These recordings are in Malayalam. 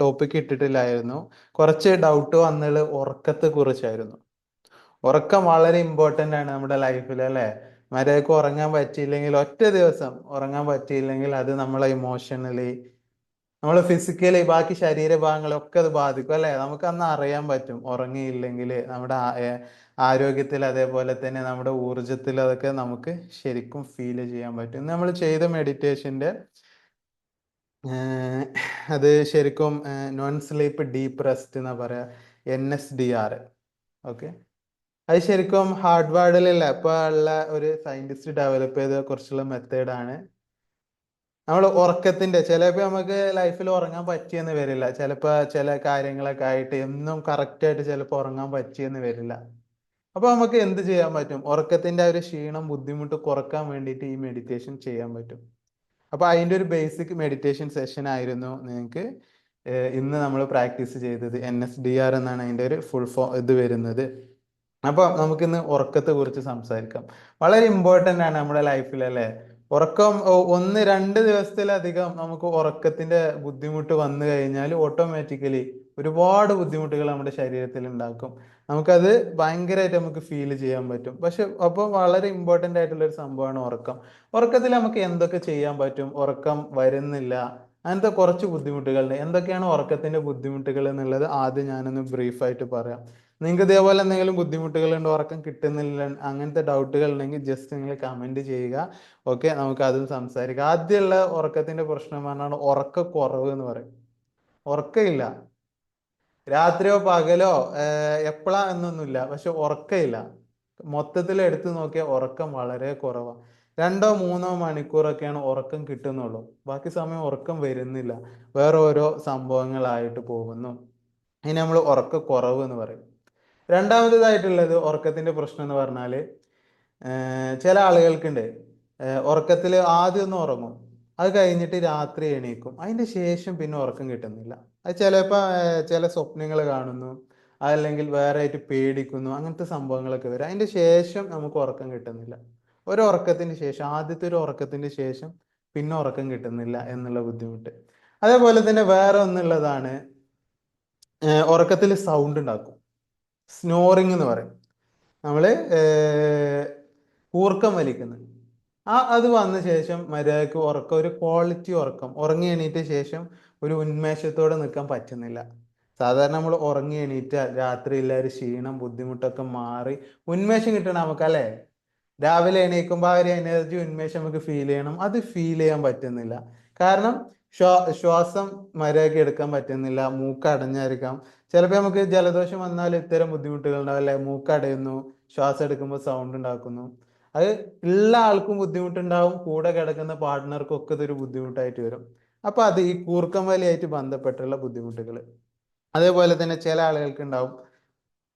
ടോപ്പിക് ഇട്ടിട്ടില്ലായിരുന്നു. കുറച്ച് ഡൗട്ട് വന്നത് ഉറക്കത്തെ കുറിച്ചായിരുന്നു. ഉറക്കം വളരെ ഇമ്പോർട്ടന്റ് ആണ് നമ്മുടെ ലൈഫിൽ അല്ലേ? മര്യാദയ്ക്ക് ഉറങ്ങാൻ പറ്റിയില്ലെങ്കിൽ ഒറ്റ ദിവസം ഉറങ്ങാൻ പറ്റിയില്ലെങ്കിൽ അത് നമ്മളെ ഇമോഷണലി നമ്മൾ ഫിസിക്കലി ബാക്കി ശരീരഭാഗങ്ങളൊക്കെ അത് ബാധിക്കും അല്ലേ? നമുക്ക് അന്ന് അറിയാൻ പറ്റും. ഉറങ്ങിയില്ലെങ്കിൽ നമ്മുടെ ആരോഗ്യത്തിൽ അതേപോലെ തന്നെ നമ്മുടെ ഊർജത്തിൽ അതൊക്കെ നമുക്ക് ശരിക്കും ഫീൽ ചെയ്യാൻ പറ്റും. നമ്മൾ ചെയ്ത മെഡിറ്റേഷന്റെ അത് ശരിക്കും നോൺ സ്ലീപ്പ് ഡീപ്പ് റെസ്റ്റ് എന്നാ പറയാ. N S D R okay അത് ശരിക്കും ഹാർഡ്വാർഡിലുള്ള ഇപ്പൊ ഉള്ള ഒരു സയന്റിസ്റ്റ് ഡെവലപ്പ് ചെയ്ത കുറച്ചുള്ള മെത്തേഡാണ് നമ്മൾ ഉറക്കത്തിന്റെ ചിലപ്പോ നമുക്ക് ലൈഫിൽ ഉറങ്ങാൻ പറ്റിയെന്ന് വരില്ല. ചിലപ്പോ ചില കാര്യങ്ങളൊക്കെ ആയിട്ട് എന്നും കറക്റ്റ് ആയിട്ട് ചിലപ്പോൾ ഉറങ്ങാൻ പറ്റിയെന്ന് വരില്ല. അപ്പൊ നമുക്ക് എന്ത് ചെയ്യാൻ പറ്റും? ഉറക്കത്തിന്റെ ആ ഒരു ക്ഷീണം ബുദ്ധിമുട്ട് കുറയ്ക്കാൻ വേണ്ടിയിട്ട് ഈ മെഡിറ്റേഷൻ ചെയ്യാൻ പറ്റും. അപ്പൊ അതിന്റെ ഒരു ബേസിക് മെഡിറ്റേഷൻ സെഷൻ ആയിരുന്നു നിങ്ങൾക്ക് ഇന്ന് നമ്മൾ പ്രാക്ടീസ് ചെയ്തത് എൻ എസ് ഡി ആർ എന്നാണ് അതിന്റെ ഒരു ഫുൾ ഫോ ഇത് വരുന്നത്. അപ്പൊ നമുക്കിന്ന് ഉറക്കത്തെ കുറിച്ച് സംസാരിക്കാം. വളരെ ഇമ്പോർട്ടന്റ് ആണ് നമ്മുടെ ലൈഫിൽ അല്ലേ? ഉറക്കം ഒന്ന് രണ്ട് ദിവസത്തിലധികം നമുക്ക് ഉറക്കത്തിന്റെ ബുദ്ധിമുട്ട് വന്നു കഴിഞ്ഞാൽ ഓട്ടോമാറ്റിക്കലി ഒരുപാട് ബുദ്ധിമുട്ടുകൾ നമ്മുടെ ശരീരത്തിൽ ഉണ്ടാക്കും. നമുക്കത് ഭയങ്കരമായിട്ട് നമുക്ക് ഫീൽ ചെയ്യാൻ പറ്റും. പക്ഷെ അപ്പോൾ വളരെ ഇമ്പോർട്ടന്റ് ആയിട്ടുള്ള ഒരു സംഭവമാണ് ഉറക്കം. ഉറക്കത്തിൽ നമുക്ക് എന്തൊക്കെ ചെയ്യാൻ പറ്റും? ഉറക്കം വരുന്നില്ല. അങ്ങനത്തെ കുറച്ച് ബുദ്ധിമുട്ടുകളുണ്ട് എന്തൊക്കെയാണ് ഉറക്കത്തിന്റെ ബുദ്ധിമുട്ടുകൾ എന്നുള്ളത് ആദ്യം ഞാനൊന്ന് ബ്രീഫായിട്ട് പറയാം. നിങ്ങൾക്ക് ഇതേപോലെ എന്തെങ്കിലും ബുദ്ധിമുട്ടുകളുണ്ട് ഉറക്കം കിട്ടുന്നില്ല അങ്ങനത്തെ ഡൗട്ടുകൾ ഉണ്ടെങ്കിൽ ജസ്റ്റ് നിങ്ങൾ കമന്റ് ചെയ്യുക. ഓക്കെ നമുക്ക് അതും സംസാരിക്കാം. ആദ്യമുള്ള ഉറക്കത്തിന്റെ പ്രശ്നം പറഞ്ഞാൽ ഉറക്കക്കുറവ് എന്ന് പറയും. ഉറക്കമില്ല. രാത്രിയോ പകലോ എപ്പോഴാ എന്നൊന്നുമില്ല. പക്ഷെ ഉറക്കമില്ല. മൊത്തത്തിൽ എടുത്തു നോക്കിയാൽ ഉറക്കം വളരെ കുറവാണ് രണ്ടോ മൂന്നോ മണിക്കൂറൊക്കെയാണ് ഉറക്കം കിട്ടുന്നുള്ളൂ. ബാക്കി സമയം ഉറക്കം വരുന്നില്ല. വേറെ ഓരോ സംഭവങ്ങളായിട്ട് പോകുന്നു. ഇനി നമ്മൾ ഉറക്കക്കുറവ് എന്ന് പറയും. രണ്ടാമത്തേതായിട്ടുള്ളത് ഉറക്കത്തിന്റെ പ്രശ്നം എന്ന് പറഞ്ഞാൽ ചില ആളുകൾക്കുണ്ട് ഉറക്കത്തിൽ ആദ്യം ഒന്ന് ഉറങ്ങും. അത് കഴിഞ്ഞിട്ട് രാത്രി എണീക്കും. അതിന്റെ ശേഷം പിന്നെ ഉറക്കം കിട്ടുന്നില്ല. അത് ചിലപ്പോൾ ചില സ്വപ്നങ്ങൾ കാണുന്നു. അതല്ലെങ്കിൽ വേറെ ആയിട്ട് പേടിക്കുന്നു. അങ്ങനത്തെ സംഭവങ്ങളൊക്കെ വരും. അതിന്റെ ശേഷം നമുക്ക് ഉറക്കം കിട്ടുന്നില്ല. ഒരു ഉറക്കത്തിന് ശേഷം ആദ്യത്തെ ഒരു ഉറക്കത്തിന് ശേഷം പിന്നെ ഉറക്കം കിട്ടുന്നില്ല എന്നുള്ള ബുദ്ധിമുട്ട്. അതേപോലെ തന്നെ വേറെ ഒന്നുള്ളതാണ് ഉറക്കത്തിൽ സൗണ്ട് ഉണ്ടാക്കും. സ്നോറിങ് എന്ന് പറയും. നമ്മൾ ഊർക്കം വലിക്കുന്നത് ആ അത് വന്ന ശേഷം മര്യാദയ്ക്ക് ഉറക്കം ഒരു ക്വാളിറ്റി ഉറക്കം. ഉറങ്ങി എണീറ്റ ശേഷം ഒരു ഉന്മേഷത്തോടെ നിൽക്കാൻ പറ്റുന്നില്ല. സാധാരണ നമ്മൾ ഉറങ്ങി എണീറ്റ രാത്രി ഒരു ക്ഷീണം ബുദ്ധിമുട്ടൊക്കെ മാറി ഉന്മേഷം കിട്ടണം നമുക്ക് അല്ലെ രാവിലെ എണീക്കുമ്പോൾ ആ ഒരു എനർജി ഉന്മേഷം നമുക്ക് ഫീൽ ചെയ്യണം. അത് ഫീൽ ചെയ്യാൻ പറ്റുന്നില്ല. കാരണം ശ്വാ ശ്വാസം മര്യാദയ്ക്ക് എടുക്കാൻ പറ്റുന്നില്ല. മൂക്ക് അടഞ്ഞായിരിക്കാം. ചിലപ്പോൾ നമുക്ക് ജലദോഷം വന്നാൽ ഇത്തരം ബുദ്ധിമുട്ടുകൾ ഉണ്ടാവും അല്ലെ? അടയുന്നു ശ്വാസം എടുക്കുമ്പോൾ സൗണ്ട് ഉണ്ടാക്കുന്നു. അത് ഉള്ള ആൾക്കും ബുദ്ധിമുട്ടുണ്ടാവും. കൂടെ കിടക്കുന്ന പാർട്ട്ണർക്കും ഒക്കെ ഇതൊരു ബുദ്ധിമുട്ടായിട്ട് വരും. അപ്പൊ അത് ഈ കൂർക്കം വലിയായിട്ട് ബന്ധപ്പെട്ടുള്ള ബുദ്ധിമുട്ടുകൾ അതേപോലെ തന്നെ ചില ആളുകൾക്ക് ഉണ്ടാവും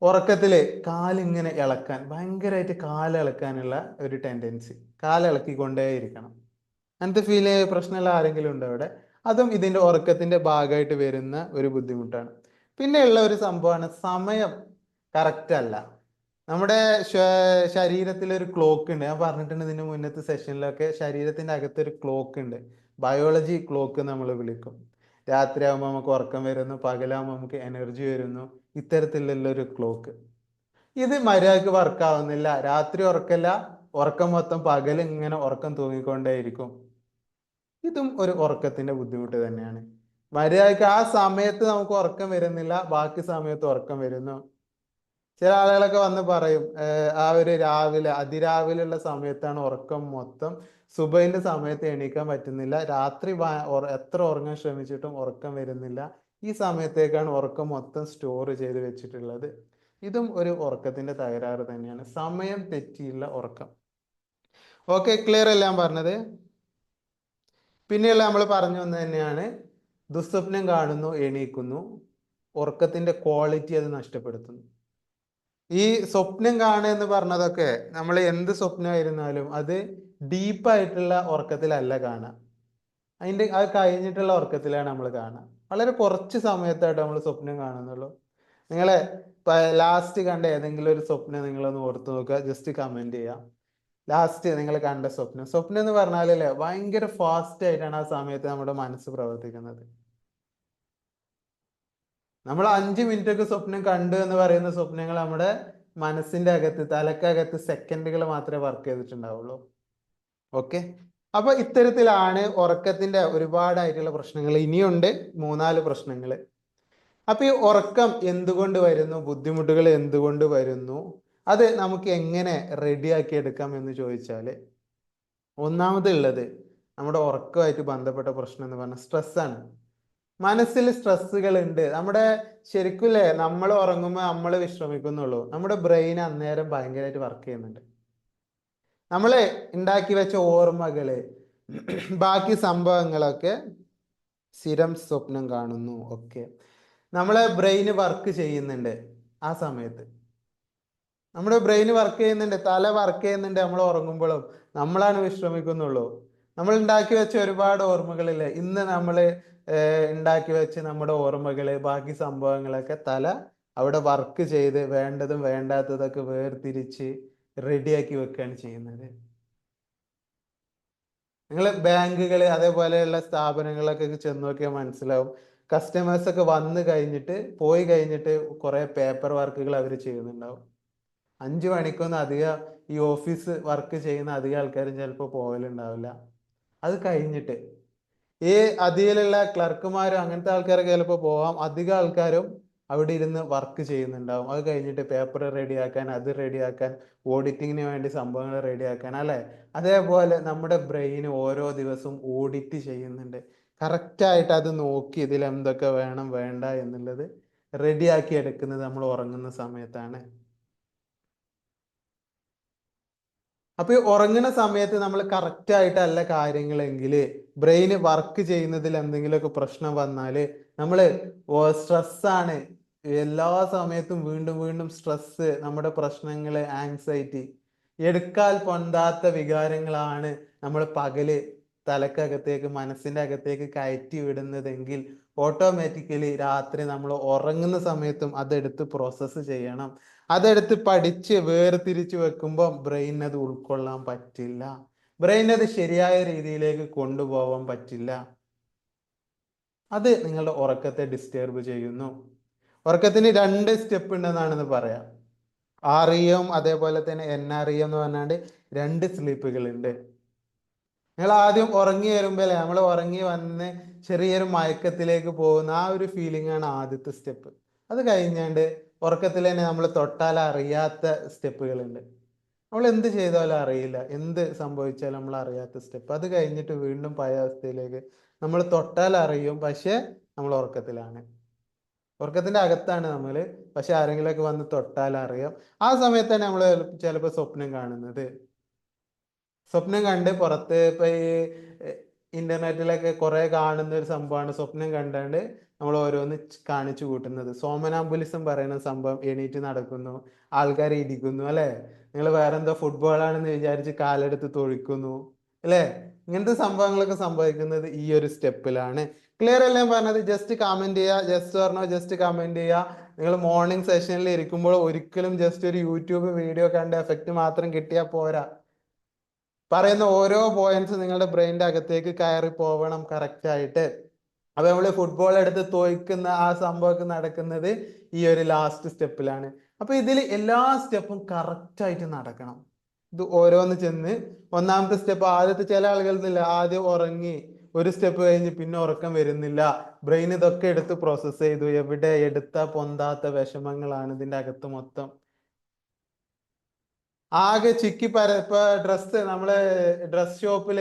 ഉറക്കത്തിൽ കാലിങ്ങനെ ഇളക്കാൻ ഭയങ്കരമായിട്ട് കാലിളക്കാനുള്ള ഒരു ടെൻഡൻസി കാലിളക്കിക്കൊണ്ടേയിരിക്കണം അങ്ങനത്തെ ഫീൽ ചെയ്യുന്ന പ്രശ്നമുള്ള ആരെങ്കിലും ഉണ്ടോ അവിടെ? അതും ഇതിന്റെ ഉറക്കത്തിന്റെ ഭാഗമായിട്ട് വരുന്ന ഒരു ബുദ്ധിമുട്ടാണ്. പിന്നെ ഉള്ള ഒരു സംഭവമാണ് സമയം കറക്റ്റ് അല്ല. നമ്മുടെ ശരീരത്തിൽ ഒരു ക്ലോക്ക് ഉണ്ട്. ഞാൻ പറഞ്ഞിട്ടുണ്ട് ഇതിന്റെ മുന്നത്തെ സെഷനിലൊക്കെ ശരീരത്തിന്റെ അകത്തൊരു ക്ലോക്ക് ഉണ്ട്. ബയോളജി ക്ലോക്ക് നമ്മൾ വിളിക്കും. രാത്രി രാത്രിയാകുമ്പോൾ നമുക്ക് ഉറക്കം വരുന്നു പകലാകുമ്പോൾ നമുക്ക് എനർജി വരുന്നു ഇത്തരത്തിലുള്ള ഒരു ക്ലോക്ക് ഇത് മര്യാദയ്ക്ക് വർക്കാവുന്നില്ല രാത്രി ഉറക്കല്ല ഉറക്കം മൊത്തം പകൽ ഇങ്ങനെ ഉറക്കം തൂങ്ങിക്കൊണ്ടേയിരിക്കും. ഇതും ഒരു ഉറക്കത്തിന്റെ ബുദ്ധിമുട്ട് തന്നെയാണ്. മര്യാദയ്ക്ക് ആ സമയത്ത് നമുക്ക് ഉറക്കം വരുന്നില്ല ബാക്കി സമയത്ത് ഉറക്കം വരുന്നു. ചില ആളുകളൊക്കെ വന്ന് പറയും ആ ഒരു രാവിലെ അതിരാവിലെയുള്ള സമയത്താണ് ഉറക്കം മൊത്തം സുബൈന്റെ സമയത്ത് എണീക്കാൻ പറ്റുന്നില്ല. രാത്രി എത്ര ഉറങ്ങാൻ ശ്രമിച്ചിട്ടും ഉറക്കം വരുന്നില്ല. ഈ സമയത്തേക്കാണ് ഉറക്കം മൊത്തം സ്റ്റോർ ചെയ്ത് വെച്ചിട്ടുള്ളത്. ഇതും ഒരു ഉറക്കത്തിന്റെ തകരാറ് തന്നെയാണ്. സമയം തെറ്റിയുള്ള ഉറക്കം. ഓക്കെ ക്ലിയർ ഞാൻ പറഞ്ഞത്? പിന്നെയുള്ള നമ്മൾ പറഞ്ഞു വന്നത് തന്നെയാണ് ദുസ്വപ്നം കാണുന്നു എണീക്കുന്നു. ഉറക്കത്തിന്റെ ക്വാളിറ്റി അത് നഷ്ടപ്പെടുത്തുന്നു. ഈ സ്വപ്നം കാണുക എന്ന് പറഞ്ഞതൊക്കെ നമ്മൾ എന്ത് സ്വപ്നമായിരുന്നാലും അത് ഡീപ്പായിട്ടുള്ള ഉറക്കത്തിലല്ല കാണുക. അതിന്റെ അത് കഴിഞ്ഞിട്ടുള്ള ഉറക്കത്തിലാണ് നമ്മൾ കാണുക. വളരെ കുറച്ച് സമയത്തായിട്ട് നമ്മൾ സ്വപ്നം കാണുന്നുള്ളൂ. നിങ്ങളെ ലാസ്റ്റ് കണ്ട ഏതെങ്കിലും ഒരു സ്വപ്നം നിങ്ങളൊന്ന് ഓർത്തു നോക്കുക. ജസ്റ്റ് കമന്റ് ചെയ്യാം ലാസ്റ്റ് നിങ്ങൾ കണ്ട സ്വപ്നം. സ്വപ്നം എന്ന് പറഞ്ഞാലല്ലേ ഭയങ്കര ഫാസ്റ്റ് ആയിട്ടാണ് ആ സമയത്ത് നമ്മുടെ മനസ്സ് പ്രവർത്തിക്കുന്നത്. നമ്മൾ അഞ്ച് മിനിറ്റ് ഒക്കെ സ്വപ്നം കണ്ടു എന്ന് പറയുന്ന സ്വപ്നങ്ങൾ നമ്മുടെ മനസ്സിന്റെ അകത്ത് തലക്കകത്ത് സെക്കൻഡുകൾ മാത്രമേ വർക്ക് ചെയ്തിട്ടുണ്ടാവുള്ളൂ. ഓക്കെ. അപ്പൊ ഇത്തരത്തിലാണ് ഉറക്കത്തിന്റെ ഒരുപാടായിട്ടുള്ള പ്രശ്നങ്ങൾ ഇനിയുണ്ട്. മൂന്നാൽ പ്രശ്നങ്ങൾ അപ്പൊ ഈ ഉറക്കം എന്തുകൊണ്ട് വരുന്നു? ബുദ്ധിമുട്ടുകൾ എന്തുകൊണ്ട് വരുന്നു? അത് നമുക്ക് എങ്ങനെ റെഡിയാക്കി എടുക്കാം എന്ന് ചോദിച്ചാൽ ഒന്നാമത് ഉള്ളത് നമ്മുടെ ഉറക്കമായിട്ട് ബന്ധപ്പെട്ട പ്രശ്നം എന്ന് പറഞ്ഞാൽ സ്ട്രെസ്സാണ് മനസ്സിൽ സ്ട്രെസ്സുകൾ ഉണ്ട്. നമ്മുടെ ശരിക്കുമല്ലേ? നമ്മൾ ഉറങ്ങുമ്പോൾ നമ്മൾ വിശ്രമിക്കുന്നുള്ളൂ. നമ്മുടെ ബ്രെയിൻ അന്നേരം ഭയങ്കരമായിട്ട് വർക്ക് ചെയ്യുന്നുണ്ട്. നമ്മൾ ഉണ്ടാക്കി വെച്ച ഓർമ്മകൾ ബാക്കി സംഭവങ്ങളൊക്കെ സ്ഥിരം സ്വപ്നം കാണുന്നു ഒക്കെ. നമ്മളെ ബ്രെയിന് വർക്ക് ചെയ്യുന്നുണ്ട് ആ സമയത്ത്. നമ്മുടെ ബ്രെയിൻ വർക്ക് ചെയ്യുന്നുണ്ട് തല വർക്ക് ചെയ്യുന്നുണ്ട് നമ്മൾ ഉറങ്ങുമ്പോഴും. നമ്മളാണ് വിശ്രമിക്കുന്നുള്ളൂ. നമ്മൾ ഉണ്ടാക്കി വെച്ച ഒരുപാട് ഓർമ്മകളില്ലേ? ഇന്ന് നമ്മൾ ഉണ്ടാക്കി വെച്ച് നമ്മുടെ ഓർമ്മകൾ ബാക്കി സംഭവങ്ങളൊക്കെ തല അവിടെ വർക്ക് ചെയ്ത് വേണ്ടതും വേണ്ടാത്തതൊക്കെ വേർതിരിച്ച് റെഡിയാക്കി വെക്കുകയാണ് ചെയ്യുന്നത്. നിങ്ങൾ ബാങ്കുകൾ അതേപോലെയുള്ള സ്ഥാപനങ്ങളൊക്കെ ചെന്ന് നോക്കിയാൽ മനസ്സിലാവും. കസ്റ്റമേഴ്സ് ഒക്കെ വന്നു കഴിഞ്ഞിട്ട് പോയി കഴിഞ്ഞിട്ട് കുറേ പേപ്പർ വർക്കുകൾ അവർ ചെയ്യുന്നുണ്ടാവും. അഞ്ചു മണിക്കൊന്നും അധികം ഈ ഓഫീസ് വർക്ക് ചെയ്യുന്ന അധികം ആൾക്കാരും ചിലപ്പോൾ പോകലുണ്ടാവില്ല അത് കഴിഞ്ഞിട്ട് ഈ അതിലുള്ള ക്ലർക്കുമാരും അങ്ങനത്തെ ആൾക്കാരൊക്കെ ചിലപ്പോൾ പോവാം. അധികം ആൾക്കാരും അവിടെ ഇരുന്ന് വർക്ക് ചെയ്യുന്നുണ്ടാവും. അത് കഴിഞ്ഞിട്ട് പേപ്പർ റെഡിയാക്കാൻ അത് റെഡിയാക്കാൻ ഓഡിറ്റിങ്ങിന് വേണ്ടി സംഭവങ്ങൾ റെഡിയാക്കാൻ അല്ലെ? അതേപോലെ നമ്മുടെ ബ്രെയിൻ ഓരോ ദിവസവും ഓഡിറ്റ് ചെയ്യുന്നുണ്ട്. കറക്റ്റായിട്ട് അത് നോക്കി ഇതിൽ എന്തൊക്കെ വേണം വേണ്ട എന്നുള്ളത് റെഡിയാക്കി എടുക്കുന്നത് നമ്മൾ ഉറങ്ങുന്ന സമയത്താണ്. അപ്പൊ ഈ ഉറങ്ങുന്ന സമയത്ത് നമ്മൾ കറക്റ്റ് ആയിട്ടല്ല കാര്യങ്ങളെങ്കിൽ ബ്രെയിൻ വർക്ക് ചെയ്യുന്നതിൽ എന്തെങ്കിലുമൊക്കെ പ്രശ്നം വന്നാൽ നമ്മൾ സ്ട്രെസ്സാണ് എല്ലാ സമയത്തും വീണ്ടും വീണ്ടും സ്ട്രെസ് നമ്മുടെ പ്രശ്നങ്ങൾ ആങ്സൈറ്റി എടുക്കാൽ പൊന്താത്ത വികാരങ്ങളാണ് നമ്മൾ പകൽ തലക്കകത്തേക്ക് മനസ്സിന്റെ അകത്തേക്ക് കയറ്റി വിടുന്നതെങ്കിൽ ഓട്ടോമാറ്റിക്കലി രാത്രി നമ്മൾ ഉറങ്ങുന്ന സമയത്തും അതെടുത്ത് പ്രോസസ്സ് ചെയ്യണം. അതെടുത്ത് പഠിച്ച് വേർതിരിച്ച് വെക്കുമ്പോൾ ബ്രെയിൻ അത് ഉൾക്കൊള്ളാൻ പറ്റില്ല. ബ്രെയിൻ അത് ശരിയായ രീതിയിലേക്ക് കൊണ്ടുപോകാൻ പറ്റില്ല. അത് നിങ്ങളുടെ ഉറക്കത്തെ ഡിസ്റ്റർബ് ചെയ്യുന്നു. ഉറക്കത്തിന് രണ്ട് സ്റ്റെപ്പ് ഉണ്ടെന്നാണെന്ന് പറയാം. ആർ ഇ എം അതേപോലെ തന്നെ എൻ ആർ ഇ എം എന്ന് പറഞ്ഞാണ്ട് രണ്ട് സ്ലീപ്പുകൾ ഉണ്ട് നിങ്ങൾ ആദ്യം ഉറങ്ങി വരുമ്പോൾ നമ്മൾ ഉറങ്ങി വന്ന് ചെറിയൊരു മയക്കത്തിലേക്ക് പോകുന്ന ആ ഒരു ഫീലിംഗ് ആണ് ആദ്യത്തെ സ്റ്റെപ്പ് അത് കഴിഞ്ഞാണ്ട് ഉറക്കത്തിൽ തന്നെ നമ്മൾ തൊട്ടാൽ അറിയാത്ത സ്റ്റെപ്പുകളുണ്ട് നമ്മൾ എന്ത് ചെയ്താലും അറിയില്ല. എന്ത് സംഭവിച്ചാലും നമ്മൾ അറിയാത്ത സ്റ്റെപ്പ് അത് കഴിഞ്ഞിട്ട് വീണ്ടും പഴയ അവസ്ഥയിലേക്ക് നമ്മൾ തൊട്ടാൽ അറിയും പക്ഷെ നമ്മൾ ഉറക്കത്തിലാണ്. ഉറക്കത്തിന്റെ അകത്താണ് നമ്മൾ പക്ഷെ ആരെങ്കിലുമൊക്കെ വന്ന് തൊട്ടാൽ അറിയാം. ആ സമയത്താണ് നമ്മൾ ചിലപ്പോൾ സ്വപ്നം കാണുന്നത്. സ്വപ്നം കണ്ട് പുറത്ത് ഇപ്പൊ ഈ ഇന്റർനെറ്റിലൊക്കെ കുറെ കാണുന്ന ഒരു സംഭവമാണ് സ്വപ്നം കണ്ടാണ്ട് നമ്മൾ ഓരോന്ന് കാണിച്ചു കൂട്ടുന്നത്. സോമനാംബുലിസം പറയുന്ന സംഭവം എണീറ്റ് നടക്കുന്നു ആൾക്കാരെ ഇടിക്കുന്നു അല്ലെ? നിങ്ങൾ വേറെന്തോ ഫുട്ബോളാണെന്ന് വിചാരിച്ച് കാലെടുത്ത് തൊഴിക്കുന്നു അല്ലേ? ഇങ്ങനത്തെ സംഭവങ്ങളൊക്കെ സംഭവിക്കുന്നത് ഈ ഒരു സ്റ്റെപ്പിലാണ്. ക്ലിയർ അല്ലേ? പറഞ്ഞത് ജസ്റ്റ് കമന്റ് ചെയ്യുക ജസ്റ്റ് പറഞ്ഞോ ജസ്റ്റ് കമന്റ് ചെയ്യുക. നിങ്ങൾ മോർണിംഗ് സെഷനിൽ ഇരിക്കുമ്പോൾ ഒരിക്കലും ജസ്റ്റ് ഒരു യൂട്യൂബ് വീഡിയോ കണ്ട് എഫക്റ്റ് മാത്രം കിട്ടിയാൽ പോരാ. പറയുന്ന ഓരോ പോയിന്റ്സ് നിങ്ങളുടെ ബ്രെയിനിന്റെ അകത്തേക്ക് കയറി പോവണം കറക്റ്റ് ആയിട്ട്. അപ്പൊ നമ്മൾ ഫുട്ബോൾ എടുത്ത് തോൽക്കുന്ന ആ സംഭവമൊക്കെ നടക്കുന്നത് ഈ ഒരു ലാസ്റ്റ് സ്റ്റെപ്പിലാണ് അപ്പൊ ഇതിൽ എല്ലാ സ്റ്റെപ്പും കറക്റ്റ് ആയിട്ട് നടക്കണം. ഇത് ഓരോന്ന് ചെന്ന് ഒന്നാമത്തെ സ്റ്റെപ്പ് ആദ്യത്തെ ചില ആളുകൾ ആദ്യം ഉറങ്ങി. ഒരു സ്റ്റെപ്പ് കഴിഞ്ഞ് പിന്നെ ഉറക്കം വരുന്നില്ല. ബ്രെയിൻ ഇതൊക്കെ എടുത്ത് പ്രോസസ്സ് ചെയ്തു. എവിടെ എടുത്ത പൊന്താത്ത വിഷമങ്ങളാണ് ഇതിന്റെ അകത്ത് മൊത്തം. ആകെ ചിക്കി പര ഇപ്പൊ ഡ്രസ്സ് നമ്മൾ ഡ്രസ് ഷോപ്പിൽ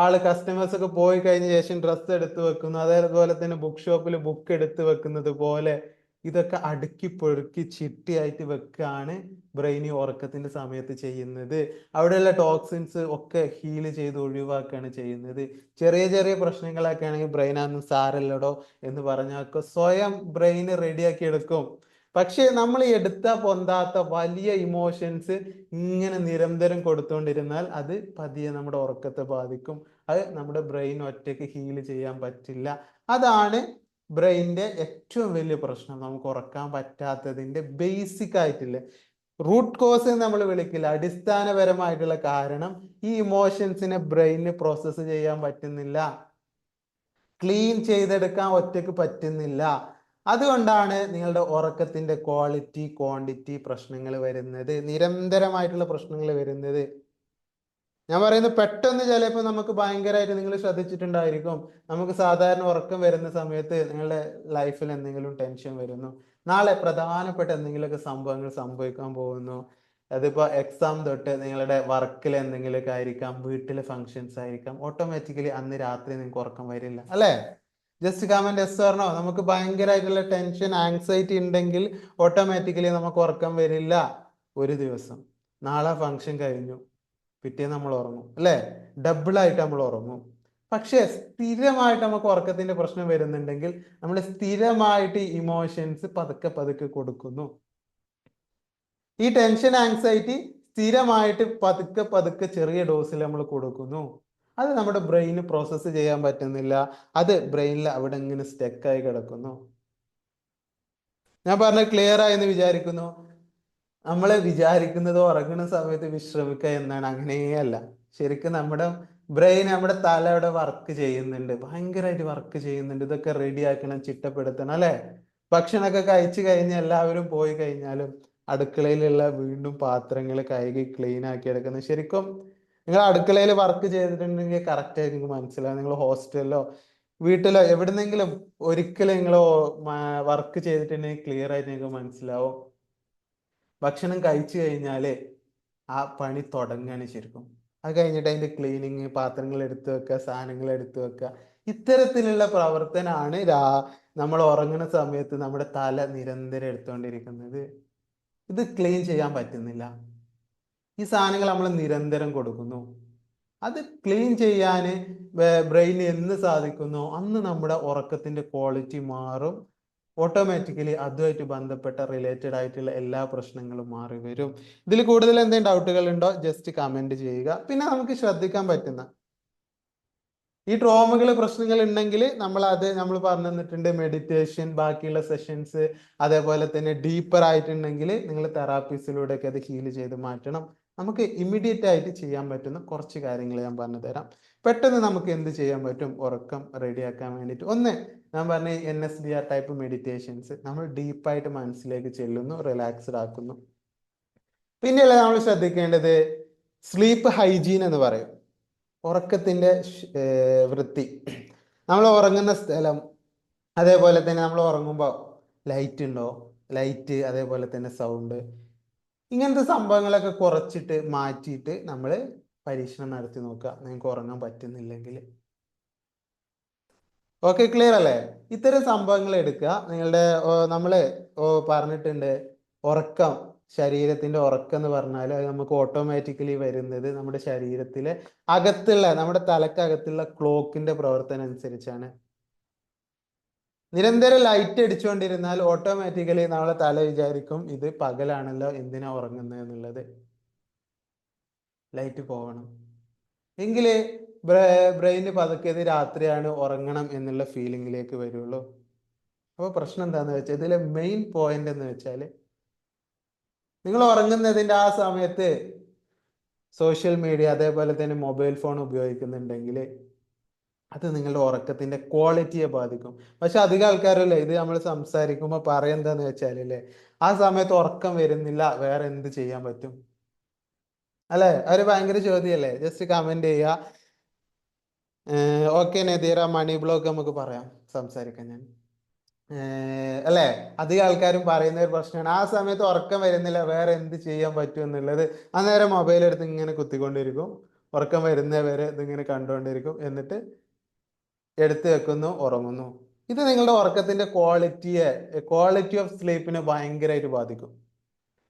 ആൾ കസ്റ്റമേഴ്സ് ഒക്കെ പോയി കഴിഞ്ഞ ശേഷം ഡ്രസ്സ് എടുത്ത് വെക്കുന്നു. അതേപോലെ തന്നെ ബുക്ക് ഷോപ്പിൽ ബുക്ക് എടുത്ത് വെക്കുന്നത് പോലെ ഇതൊക്കെ അടുക്കി പൊറുക്കി ചിട്ടിയായിട്ട് വെക്കുകയാണ് ബ്രെയിനി ഉറക്കത്തിന്റെ സമയത്ത് ചെയ്യുന്നത്. അവിടെയുള്ള ടോക്സിൻസ് ഒക്കെ ഹീൽ ചെയ്ത് ഒഴിവാക്കുകയാണ് ചെയ്യുന്നത്. ചെറിയ ചെറിയ പ്രശ്നങ്ങളൊക്കെ ആണെങ്കിൽ ബ്രെയിൻ സാരല്ലടോ എന്ന് പറഞ്ഞാൽ സ്വയം ബ്രെയിന് റെഡിയാക്കി എടുക്കും. പക്ഷേ നമ്മൾ എടുത്ത പൊന്താത്ത വലിയ ഇമോഷൻസ് ഇങ്ങനെ നിരന്തരം കൊടുത്തുകൊണ്ടിരുന്നാൽ അത് പതിയെ നമ്മുടെ ഉറക്കത്തെ ബാധിക്കും. അത് നമ്മുടെ ബ്രെയിൻ ഒറ്റയ്ക്ക് ഹീൽ ചെയ്യാൻ പറ്റില്ല. അതാണ് ബ്രെയിനിന്റെ ഏറ്റവും വലിയ പ്രശ്നം നമുക്ക് ഉറക്കാൻ പറ്റാത്തതിന്റെ ബേസിക് ആയിട്ടില്ല? റൂട്ട് കോസ് നമ്മൾ വിളിക്കില്ല. അടിസ്ഥാനപരമായിട്ടുള്ള കാരണം ഈ ഇമോഷൻസിനെ ബ്രെയിനിന് പ്രോസസ്സ് ചെയ്യാൻ പറ്റുന്നില്ല. ക്ലീൻ ചെയ്തെടുക്കാൻ ഒറ്റയ്ക്ക് പറ്റുന്നില്ല. അതുകൊണ്ടാണ് നിങ്ങളുടെ ഉറക്കത്തിന്റെ ക്വാളിറ്റി ക്വാണ്ടിറ്റി പ്രശ്നങ്ങൾ വരുന്നത്. നിരന്തരമായിട്ടുള്ള പ്രശ്നങ്ങൾ വരുന്നത്. ഞാൻ പറയുന്നത് പെട്ടെന്ന് ചിലപ്പോൾ നമുക്ക് ഭയങ്കരമായിട്ട് നിങ്ങൾ ശ്രദ്ധിച്ചിട്ടുണ്ടായിരിക്കും. നമുക്ക് സാധാരണ ഉറക്കം വരുന്ന സമയത്ത് നിങ്ങളുടെ ലൈഫിൽ എന്തെങ്കിലും ടെൻഷൻ വരുന്നു. നാളെ പ്രധാനപ്പെട്ട എന്തെങ്കിലുമൊക്കെ സംഭവങ്ങൾ സംഭവിക്കാൻ പോകുന്നു. അതിപ്പോൾ എക്സാം തൊട്ട് നിങ്ങളുടെ വർക്കിൽ എന്തെങ്കിലുമൊക്കെ ആയിരിക്കാം വീട്ടിലെ ഫങ്ഷൻസ് ആയിരിക്കാം ഓട്ടോമാറ്റിക്കലി അന്ന് രാത്രി നിങ്ങൾക്ക് ഉറക്കം വരില്ല. അല്ലേ? ജസ്റ്റ് കമന്റ് എസ് പറഞ്ഞോ നമുക്ക് ഭയങ്കരമായിട്ടുള്ള ടെൻഷൻ ആങ്സൈറ്റി ഉണ്ടെങ്കിൽ ഓട്ടോമാറ്റിക്കലി നമുക്ക് ഉറക്കം വരില്ല. ഒരു ദിവസം. നാളെ ഫങ്ഷൻ കഴിഞ്ഞു. പിറ്റേന്ന് നമ്മൾ ഉറങ്ങും അല്ലേ? ഡബിൾ ആയിട്ട് നമ്മൾ ഉറങ്ങും. പക്ഷേ സ്ഥിരമായിട്ട് നമുക്ക് ഉറക്കത്തിന്റെ പ്രശ്നം വരുന്നുണ്ടെങ്കിൽ നമ്മൾ സ്ഥിരമായിട്ട് ഇമോഷൻസ് പതുക്കെ പതുക്കെ കൊടുക്കുന്നു. ഈ ടെൻഷൻ ആങ്സൈറ്റി സ്ഥിരമായിട്ട് പതുക്കെ പതുക്കെ ചെറിയ ഡോസിൽ നമ്മൾ കൊടുക്കുന്നു. അത് നമ്മുടെ ബ്രെയിന് പ്രോസസ്സ് ചെയ്യാൻ പറ്റുന്നില്ല. അത് ബ്രെയിനിൽ അവിടെ ഇങ്ങനെ സ്റ്റെക്കായി കിടക്കുന്നു. ഞാൻ പറഞ്ഞ ക്ലിയർ ആയെന്ന് വിചാരിക്കുന്നു. നമ്മളെ വിചാരിക്കുന്നത് ഉറങ്ങുന്ന സമയത്ത് വിശ്രമിക്കുക എന്നാണ്. അങ്ങനെയല്ല. ശരിക്കും നമ്മുടെ ബ്രെയിൻ നമ്മുടെ തല അവിടെ വർക്ക് ചെയ്യുന്നുണ്ട്. ഭയങ്കരമായിട്ട് വർക്ക് ചെയ്യുന്നുണ്ട്. ഇതൊക്കെ റെഡി ആക്കണം ചിട്ടപ്പെടുത്തണം അല്ലെ? ഭക്ഷണമൊക്കെ കഴിച്ചു കഴിഞ്ഞ് എല്ലാവരും പോയി കഴിഞ്ഞാലും അടുക്കളയിലുള്ള വീണ്ടും പാത്രങ്ങൾ കഴുകി ക്ലീൻ ആക്കി എടുക്കുന്നത് ശരിക്കും നിങ്ങൾ അടുക്കളയിൽ വർക്ക് ചെയ്തിട്ടുണ്ടെങ്കിൽ കറക്റ്റ് ആയി നിങ്ങൾക്ക് മനസ്സിലാവും. നിങ്ങൾ ഹോസ്റ്റലിലോ വീട്ടിലോ എവിടെന്നെങ്കിലും ഒരിക്കലും നിങ്ങൾ വർക്ക് ചെയ്തിട്ടുണ്ടെങ്കിൽ ക്ലിയർ ആയിട്ട് നിങ്ങൾക്ക് മനസ്സിലാവും. ഭക്ഷണം കഴിച്ചു കഴിഞ്ഞാൽ ആ പണി തുടങ്ങാണ് ശരിക്കും. അത് കഴിഞ്ഞിട്ട് അതിന്റെ ക്ലീനിങ് പാത്രങ്ങൾ എടുത്തു വെക്കുക സാധനങ്ങൾ എടുത്തു വെക്കുക. ഇത്തരത്തിലുള്ള പ്രവർത്തനമാണ് രാ നമ്മൾ ഉറങ്ങുന്ന സമയത്ത് നമ്മുടെ തല നിരന്തരം എടുത്തുകൊണ്ടിരിക്കുന്നത്. ഇത് ക്ലീൻ ചെയ്യാൻ പറ്റുന്നില്ല. ഈ സാധനങ്ങൾ നമ്മൾ നിരന്തരം കൊടുക്കുന്നു. അത് ക്ലീൻ ചെയ്യാൻ ബ്രെയിൻ എന്ന് സാധിക്കുന്നു? അന്ന് നമ്മുടെ ഉറക്കത്തിന്റെ ക്വാളിറ്റി മാറും. ഓട്ടോമാറ്റിക്കലി അതുമായിട്ട് ബന്ധപ്പെട്ട റിലേറ്റഡ് ആയിട്ടുള്ള എല്ലാ പ്രശ്നങ്ങളും മാറി വരും. ഇതിൽ കൂടുതൽ എന്തെങ്കിലും ഡൗട്ടുകൾ ഉണ്ടോ? ജസ്റ്റ് കമന്റ് ചെയ്യുക. പിന്നെ നമുക്ക് ശ്രദ്ധിക്കാൻ പറ്റുന്ന ഈ ട്രോമകൾ പ്രശ്നങ്ങൾ ഉണ്ടെങ്കിൽ നമ്മൾ അത് നമ്മൾ പറഞ്ഞു തന്നിട്ടുണ്ട് മെഡിറ്റേഷൻ ബാക്കിയുള്ള സെഷൻസ് അതേപോലെ തന്നെ ഡീപ്പർ ആയിട്ടുണ്ടെങ്കിൽ നിങ്ങൾ തെറാപ്പീസിലൂടെയൊക്കെ അത് ഹീൽ ചെയ്ത് മാറ്റണം. നമുക്ക് ഇമ്മീഡിയറ്റ് ആയിട്ട് ചെയ്യാൻ പറ്റുന്ന കുറച്ച് കാര്യങ്ങൾ ഞാൻ പറഞ്ഞു തരാം പെട്ടെന്ന് നമുക്ക് എന്ത് ചെയ്യാൻ പറ്റും? ഉറക്കം റെഡിയാക്കാൻ വേണ്ടിയിട്ട്. ഒന്ന് ഞാൻ പറഞ്ഞ N S D R type meditations നമ്മൾ ഡീപ്പായിട്ട് മനസ്സിലേക്ക് ചെല്ലുന്നു റിലാക്സ്ഡ് ആക്കുന്നു. പിന്നെയല്ല നമ്മൾ ശ്രദ്ധിക്കേണ്ടത്? സ്ലീപ്പ് ഹൈജീൻ എന്ന് പറയും. ഉറക്കത്തിന്റെ വൃത്തി. നമ്മൾ ഉറങ്ങുന്ന സ്ഥലം അതേപോലെ തന്നെ നമ്മൾ ഉറങ്ങുമ്പോൾ ലൈറ്റ് ഉണ്ടോ? ലൈറ്റ് അതേപോലെ തന്നെ സൗണ്ട് ഇങ്ങനത്തെ സംഭവങ്ങളൊക്കെ കുറച്ചിട്ട് മാറ്റിയിട്ട് നമ്മൾ പരീക്ഷണം നടത്തി നോക്കുക. നിങ്ങൾക്ക് ഉറങ്ങാൻ പറ്റുന്നില്ലെങ്കിൽ. ഓക്കെ ക്ലിയർ അല്ലേ? ഇത്തരം സംഭവങ്ങൾ എടുക്കുക. നിങ്ങളുടെ നമ്മൾ പറഞ്ഞിട്ടുണ്ട് ഉറക്കം ശരീരത്തിന്റെ ഉറക്കം എന്ന് പറഞ്ഞാൽ അത് നമുക്ക് ഓട്ടോമാറ്റിക്കലി വരുന്നത് നമ്മുടെ ശരീരത്തിലെ അകത്തുള്ള നമ്മുടെ തലക്കകത്തുള്ള ക്ലോക്കിന്റെ പ്രവർത്തനം അനുസരിച്ചാണ്. നിരന്തരം ലൈറ്റ് അടിച്ചുകൊണ്ടിരുന്നാൽ ഓട്ടോമാറ്റിക്കലി നമ്മളെ തല വിചാരിക്കും ഇത് പകലാണല്ലോ എന്തിനാ ഉറങ്ങുന്നത് എന്നുള്ളത്. ലൈറ്റ് പോകണം എങ്കിലേ ബ്രെയിന് പതുക്കിയത് രാത്രിയാണ് ഉറങ്ങണം എന്നുള്ള ഫീലിംഗിലേക്ക് വരുള്ളൂ. അപ്പോൾ പ്രശ്നം എന്താണെന്ന് വെച്ചാൽ ഇതിലെ മെയിൻ പോയിന്റ് എന്ന് വെച്ചാൽ നിങ്ങൾ ഉറങ്ങുന്നതിന്റെ ആ സമയത്ത് സോഷ്യൽ മീഡിയ അതേപോലെ തന്നെ മൊബൈൽ ഫോൺ ഉപയോഗിക്കുന്നുണ്ടെങ്കിൽ അത് നിങ്ങളുടെ ഉറക്കത്തിന്റെ ക്വാളിറ്റിയെ ബാധിക്കും. പക്ഷെ അധികം ആൾക്കാരല്ലേ ഇത് നമ്മൾ സംസാരിക്കുമ്പോൾ പറയുന്നതെന്ന് വെച്ചാലല്ലേ ആ സമയത്ത് ഉറക്കം വരുന്നില്ല വേറെ എന്ത് ചെയ്യാൻ പറ്റും? അല്ലെ? അവർ ഭയങ്കര ചോദ്യമല്ലേ? ജസ്റ്റ് കമന്റ് ചെയ്യുക. ഓക്കെ നെതീറ മണി ബ്ലോഗ് നമുക്ക് പറയാം. സംസാരിക്കാം ഞാൻ. അല്ലേ? അധികം ആൾക്കാരും പറയുന്ന ഒരു പ്രശ്നമാണ്. ആ സമയത്ത് ഉറക്കം വരുന്നില്ല വേറെ എന്ത് ചെയ്യാൻ പറ്റും എന്നുള്ളത് അന്നേരം മൊബൈൽ എടുത്ത് ഇങ്ങനെ കുത്തിക്കൊണ്ടിരിക്കും. ഉറക്കം വരുന്നവരെ ഇതിങ്ങനെ കണ്ടുകൊണ്ടിരിക്കും. എന്നിട്ട് എടുത്തു വെക്കുന്നു ഉറങ്ങുന്നു. ഇത് നിങ്ങളുടെ ഉറക്കത്തിന്റെ ക്വാളിറ്റിയെ ക്വാളിറ്റി ഓഫ് സ്ലീപ്പിനെ ഭയങ്കരമായിട്ട് ബാധിക്കും.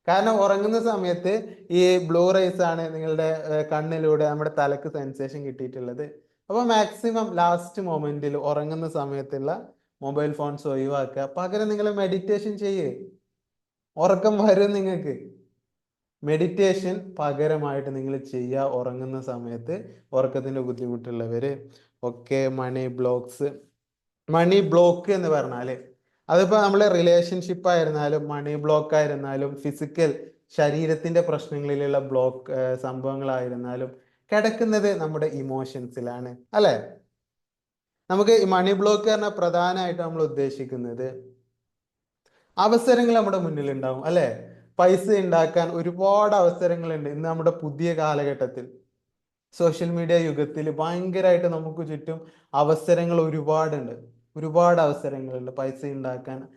കാരണം ഉറങ്ങുന്ന സമയത്ത് ഈ ബ്ലൂ റൈസ് ആണ് നിങ്ങളുടെ കണ്ണിലൂടെ നമ്മുടെ തലക്ക് സെൻസേഷൻ കിട്ടിയിട്ടുള്ളത്. അപ്പോൾ മാക്സിമം ലാസ്റ്റ് മൊമെന്റിൽ ഉറങ്ങുന്ന സമയത്തുള്ള മൊബൈൽ ഫോൺസ് ഒഴിവാക്കുക. പകരം നിങ്ങൾ മെഡിറ്റേഷൻ ചെയ്യേ. ഉറക്കം വരും നിങ്ങൾക്ക്. മെഡിറ്റേഷൻ പകരമായിട്ട് നിങ്ങൾ ചെയ്യുക ഉറങ്ങുന്ന സമയത്ത് ഉറക്കത്തിന്റെ ബുദ്ധിമുട്ടുള്ളവര് ഒക്കെ മണി ബ്ലോക്സ് മണി ബ്ലോക്ക് എന്ന് പറഞ്ഞാൽ അതിപ്പോ നമ്മളെ റിലേഷൻഷിപ്പ് ആയിരുന്നാലും മണി ബ്ലോക്ക് ആയിരുന്നാലും ഫിസിക്കൽ ശരീരത്തിന്റെ പ്രശ്നങ്ങളിലുള്ള ബ്ലോക്ക് സംഭവങ്ങളായിരുന്നാലും കിടക്കുന്നത് നമ്മുടെ ഇമോഷൻസിലാണ് അല്ലെ? നമുക്ക് ഈ മണി ബ്ലോക്ക് പറഞ്ഞാൽ പ്രധാനമായിട്ട് നമ്മൾ ഉദ്ദേശിക്കുന്നത് അവസരങ്ങൾ നമ്മുടെ മുന്നിൽ ഉണ്ടാവും അല്ലെ? പൈസ ഉണ്ടാക്കാൻ ഒരുപാട് അവസരങ്ങളുണ്ട് ഇന്ന് നമ്മുടെ പുതിയ കാലഘട്ടത്തിൽ. സോഷ്യൽ മീഡിയ യുഗത്തിൽ ഭയങ്കരമായിട്ട് നമുക്ക് ചുറ്റും അവസരങ്ങൾ ഒരുപാടുണ്ട്. ഒരുപാട് അവസരങ്ങളുണ്ട് പൈസ ഉണ്ടാക്കാൻ.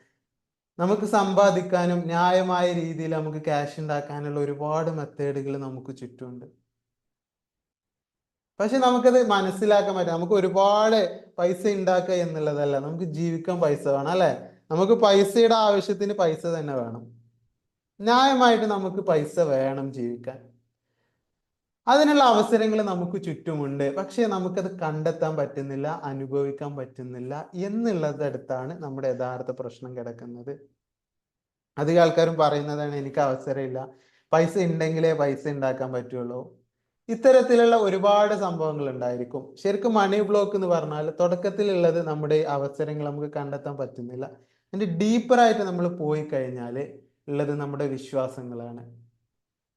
നമുക്ക് സമ്പാദിക്കാനും ന്യായമായ രീതിയിൽ നമുക്ക് ക്യാഷ് ഉണ്ടാക്കാനുള്ള ഒരുപാട് മെത്തേഡുകൾ നമുക്ക് ചുറ്റുമുണ്ട്. പക്ഷെ നമുക്കത് മനസ്സിലാക്കാൻ പറ്റും നമുക്ക് ഒരുപാട് പൈസ ഉണ്ടാക്കുക എന്നുള്ളതല്ല. നമുക്ക് ജീവിക്കാൻ പൈസ വേണം അല്ലെ? നമുക്ക് പൈസയുടെ ആവശ്യത്തിന് പൈസ തന്നെ വേണം. ന്യായമായിട്ട് നമുക്ക് പൈസ വേണം ജീവിക്കാൻ. അതിനുള്ള അവസരങ്ങൾ നമുക്ക് ചുറ്റുമുണ്ട്. പക്ഷേ നമുക്കത് കണ്ടെത്താൻ പറ്റുന്നില്ല അനുഭവിക്കാൻ പറ്റുന്നില്ല എന്നുള്ളതടുത്താണ് നമ്മുടെ യഥാർത്ഥ പ്രശ്നം കിടക്കുന്നത്. അധികം ആൾക്കാരും പറയുന്നതാണ് എനിക്ക് അവസരമില്ല പൈസ ഉണ്ടെങ്കിലേ പൈസ ഉണ്ടാക്കാൻ പറ്റുള്ളൂ. ഇത്തരത്തിലുള്ള ഒരുപാട് സംഭവങ്ങൾ ഉണ്ടായിരിക്കും. ശരിക്കും മണി ബ്ലോക്ക് എന്ന് പറഞ്ഞാൽ തുടക്കത്തിലുള്ളത് നമ്മുടെ അവസരങ്ങൾ നമുക്ക് കണ്ടെത്താൻ പറ്റുന്നില്ല. അതിന്റെ ഡീപ്പറായിട്ട് നമ്മൾ പോയി കഴിഞ്ഞാൽ ഉള്ളത് നമ്മുടെ വിശ്വാസങ്ങളാണ്.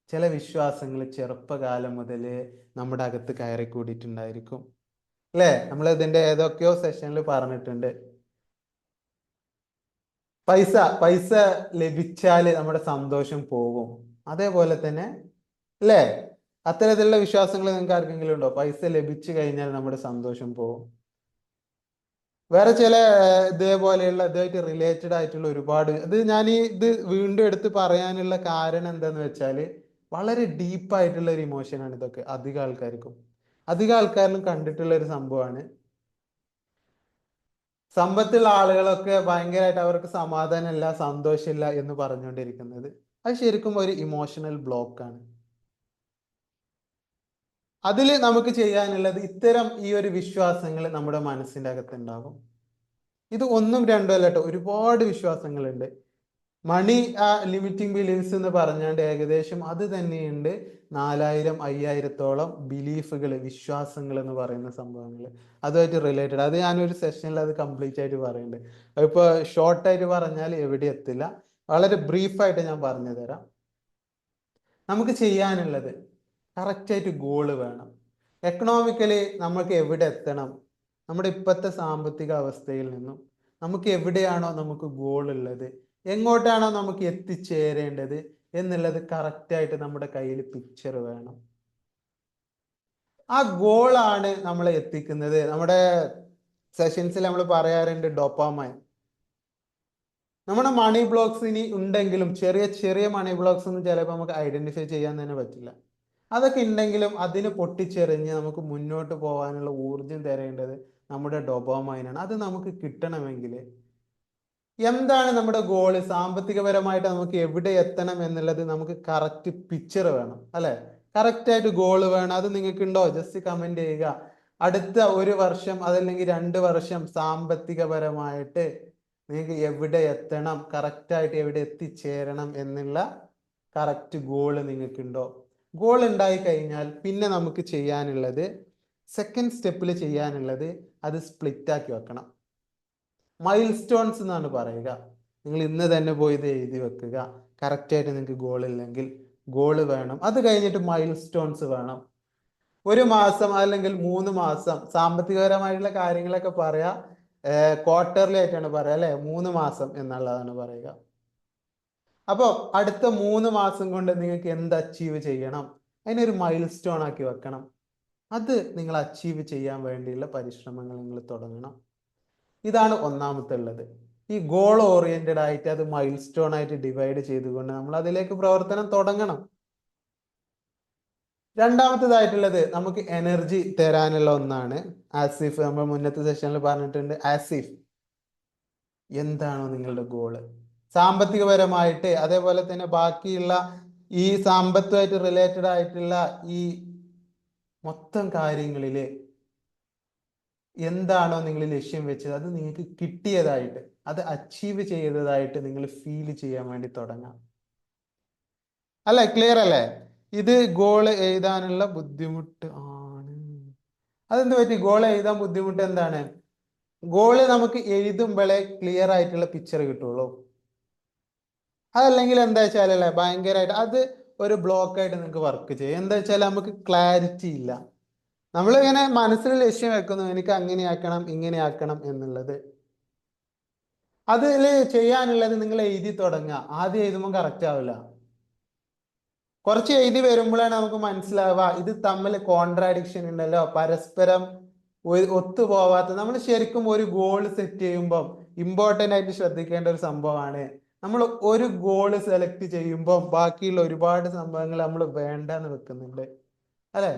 ചില വിശ്വാസങ്ങൾ ചെറുപ്പകാലം മുതൽ നമ്മുടെ അകത്ത് കയറി കൂടിയിട്ടുണ്ടായിരിക്കും. അല്ലേ? നമ്മൾ ഇതിന്റെ ഏതൊക്കെയോ സെഷനിൽ പറഞ്ഞിട്ടുണ്ട്. പൈസ പൈസ ലഭിച്ചാൽ നമ്മുടെ സന്തോഷം പോകും. അതേപോലെ തന്നെ അല്ലേ? അത്തരത്തിലുള്ള വിശ്വാസങ്ങൾ നിങ്ങൾക്ക് ആർക്കെങ്കിലും ഉണ്ടോ? പൈസ ലഭിച്ചു കഴിഞ്ഞാൽ നമ്മുടെ സന്തോഷം പോകും. വേറെ ചില ഇതേപോലെയുള്ള ഇതുമായിട്ട് റിലേറ്റഡ് ആയിട്ടുള്ള ഒരുപാട് ഇത് ഞാൻ ഈ ഇത് വീണ്ടും എടുത്ത് പറയാനുള്ള കാരണം എന്താന്ന് വെച്ചാൽ വളരെ ഡീപ്പ് ആയിട്ടുള്ള ഒരു ഇമോഷനാണ് ഇതൊക്കെ. അധികം ആൾക്കാർക്കും. അധികം ആൾക്കാരിലും കണ്ടിട്ടുള്ള ഒരു സംഭവമാണ്. സമ്പത്തുള്ള ആളുകളൊക്കെ ഭയങ്കരമായിട്ട് അവർക്ക് സമാധാനമില്ല സന്തോഷമില്ല എന്ന് പറഞ്ഞുകൊണ്ടിരിക്കുന്നത്. അത് ശരിക്കും ഒരു ഇമോഷണൽ ബ്ലോക്കാണ് അതിൽ നമുക്ക് ചെയ്യാനുള്ളത് ഇത്തരം ഈ ഒരു വിശ്വാസങ്ങൾ നമ്മുടെ മനസ്സിന്റെ അകത്തുണ്ടാകും. ഇത് ഒന്നും രണ്ടും അല്ല കേട്ടോ. ഒരുപാട് വിശ്വാസങ്ങളുണ്ട്. മണി ആ ലിമിറ്റിംഗ് ബിലീഫ്സ് എന്ന് പറഞ്ഞാണ്ട് ഏകദേശം അത് തന്നെയുണ്ട്. നാലായിരം അയ്യായിരത്തോളം ബിലീഫുകൾ വിശ്വാസങ്ങൾ എന്ന് പറയുന്ന സംഭവങ്ങൾ അതുമായിട്ട് റിലേറ്റഡ് അത് ഞാനൊരു സെഷനിൽ അത് കംപ്ലീറ്റ് ആയിട്ട് പറയുന്നുണ്ട് അതിപ്പോൾ ഷോർട്ടായിട്ട് പറഞ്ഞാൽ എവിടെ എത്തില്ല. വളരെ ബ്രീഫായിട്ട് ഞാൻ പറഞ്ഞു തരാം. നമുക്ക് ചെയ്യാനുള്ളത് കറക്റ്റായിട്ട് ഗോൾ വേണം. എക്കണോമിക്കലി നമുക്ക് എവിടെ എത്തണം? നമ്മുടെ ഇപ്പോഴത്തെ സാമ്പത്തിക അവസ്ഥയിൽ നിന്നും നമുക്ക് എവിടെയാണോ നമുക്ക് ഗോൾ ഉള്ളത്? എങ്ങോട്ടാണോ നമുക്ക് എത്തിച്ചേരേണ്ടത് എന്നുള്ളത് കറക്റ്റായിട്ട് നമ്മുടെ കയ്യിൽ പിക്ചർ വേണം. ആ ഗോളാണ് നമ്മൾ എത്തിക്കുന്നത്. നമ്മുടെ സെഷൻസിൽ നമ്മൾ പറയാറുണ്ട് ഡോപ്പാമൈൻ നമ്മുടെ മണി ബ്ലോക്സ് ഇനി ഉണ്ടെങ്കിലും ചെറിയ ചെറിയ മണി ബ്ലോക്സ് ഒന്നും ചിലപ്പോൾ നമുക്ക് ഐഡന്റിഫൈ ചെയ്യാൻ തന്നെ പറ്റില്ല. അതൊക്കെ ഉണ്ടെങ്കിലും അതിന് പൊട്ടിച്ചെറിഞ്ഞ് നമുക്ക് മുന്നോട്ട് പോകാനുള്ള ഊർജം തരേണ്ടത് നമ്മുടെ ഡൊബോമൈനാണ് അത് നമുക്ക് കിട്ടണമെങ്കിൽ എന്താണ് നമ്മുടെ ഗോൾ സാമ്പത്തികപരമായിട്ട് നമുക്ക് എവിടെ എത്തണം എന്നുള്ളത് നമുക്ക് കറക്റ്റ് പിക്ചർ വേണം അല്ലെ? കറക്റ്റ് ആയിട്ട് ഗോൾ വേണം. അത് നിങ്ങൾക്ക് ഉണ്ടോ ജസ്റ്റ് കമന്റ് ചെയ്യുക. അടുത്ത ഒരു വർഷം അതല്ലെങ്കിൽ രണ്ട് വർഷം സാമ്പത്തികപരമായിട്ട് നിങ്ങൾക്ക് എവിടെ എത്തണം? കറക്റ്റ് ആയിട്ട് എവിടെ എത്തിച്ചേരണം എന്നുള്ള കറക്റ്റ് ഗോൾ നിങ്ങൾക്കുണ്ടോ? ഗോൾ ഉണ്ടായി കഴിഞ്ഞാൽ പിന്നെ നമുക്ക് ചെയ്യാനുള്ളത് സെക്കൻഡ് സ്റ്റെപ്പിൽ ചെയ്യാനുള്ളത് അത് സ്പ്ലിറ്റ് ആക്കി വെക്കണം. മൈൽ സ്റ്റോൺസ് എന്നാണ് പറയുക. നിങ്ങൾ ഇന്ന് തന്നെ പോയി ഇത് എഴുതി വെക്കുക. കറക്റ്റായിട്ട് നിങ്ങൾക്ക് ഗോൾ ഇല്ലെങ്കിൽ ഗോൾ വേണം. അത് കഴിഞ്ഞിട്ട് മൈൽ സ്റ്റോൺസ് വേണം. ഒരു മാസം അല്ലെങ്കിൽ മൂന്ന് മാസം സാമ്പത്തികപരമായിട്ടുള്ള കാര്യങ്ങളൊക്കെ പറയാ ക്വാർട്ടർലി ആയിട്ടാണ് പറയുക അല്ലെ? മൂന്ന് മാസം എന്നുള്ളതാണ് പറയുക. അപ്പോൾ അടുത്ത മൂന്ന് മാസം കൊണ്ട് നിങ്ങൾക്ക് എന്ത് അച്ചീവ് ചെയ്യണം? അതിനൊരു മൈൽ സ്റ്റോൺ ആക്കി വെക്കണം. അത് നിങ്ങൾ അച്ചീവ് ചെയ്യാൻ വേണ്ടിയുള്ള പരിശ്രമങ്ങൾ നിങ്ങൾ തുടങ്ങണം. ഇതാണ് ഒന്നാമത്തെ ഉള്ളത് ഈ ഗോൾ ഓറിയന്റഡ് ആയിട്ട് അത് മൈൽ സ്റ്റോൺ ആയിട്ട് ഡിവൈഡ് ചെയ്തുകൊണ്ട് നമ്മൾ അതിലേക്ക് പ്രവർത്തനം തുടങ്ങണം. രണ്ടാമത്തേതായിട്ടുള്ളത് നമുക്ക് എനർജി തരാനുള്ള ഒന്നാണ്. ആസിഫ് നമ്മൾ മുന്നത്തെ സെഷനിൽ പറഞ്ഞിട്ടുണ്ട് ആസിഫ് എന്താണോ നിങ്ങളുടെ ഗോൾ സാമ്പത്തികപരമായിട്ട് അതേപോലെ തന്നെ ബാക്കിയുള്ള ഈ സാമ്പത്തുമായിട്ട് റിലേറ്റഡ് ആയിട്ടുള്ള ഈ മൊത്തം കാര്യങ്ങളിൽ എന്താണോ നിങ്ങൾ ലക്ഷ്യം വെച്ചത് അത് നിങ്ങൾക്ക് കിട്ടിയതായിട്ട് അത് അച്ചീവ് ചെയ്തതായിട്ട് നിങ്ങൾ ഫീൽ ചെയ്യാൻ വേണ്ടി തുടങ്ങാം. അല്ലെ? ക്ലിയർ അല്ലേ? ഇത് ഗോൾ എഴുതാനുള്ള ബുദ്ധിമുട്ട് ആണ്. അതെന്ത് പറ്റി? ഗോൾ എഴുതാൻ ബുദ്ധിമുട്ട് എന്താണ്? ഗോൾ നമുക്ക് എഴുതുമ്പോഴേ ക്ലിയർ ആയിട്ടുള്ള പിക്ചർ കിട്ടുള്ളൂ. അതല്ലെങ്കിൽ എന്താ വെച്ചാലല്ലേ ഭയങ്കരമായിട്ട് അത് ഒരു ബ്ലോക്കായിട്ട് നിങ്ങൾക്ക് വർക്ക് ചെയ്യും. എന്താ വെച്ചാൽ നമുക്ക് ക്ലാരിറ്റി ഇല്ല. നമ്മൾ ഇങ്ങനെ മനസ്സിൽ ലക്ഷ്യം വെക്കുന്നു എനിക്ക് അങ്ങനെ ആക്കണം ഇങ്ങനെ ആക്കണം എന്നുള്ളത്. അതിൽ ചെയ്യാനുള്ളത് നിങ്ങൾ എഴുതി തുടങ്ങുക. ആദ്യം എഴുതുമ്പോൾ കറക്റ്റ് ആവില്ല. കുറച്ച് എഴുതി വരുമ്പോഴാണ് നമുക്ക് മനസ്സിലാവുക ഇത് തമ്മിൽ കോൺട്രാഡിക്ഷൻ ഉണ്ടല്ലോ. പരസ്പരം ഒത്തുപോവാത്ത നമ്മൾ ശരിക്കും ഒരു ഗോൾ സെറ്റ് ചെയ്യുമ്പം ഇമ്പോർട്ടന്റ് ആയിട്ട് ശ്രദ്ധിക്കേണ്ട ഒരു സംഭവമാണ്. നമ്മൾ ഒരു ഗോൾ സെലക്ട് ചെയ്യുമ്പോൾ ബാക്കിയുള്ള ഒരുപാട് സംഭവങ്ങൾ നമ്മൾ വേണ്ടെന്ന് വെക്കുന്നുണ്ട്. അല്ലേ?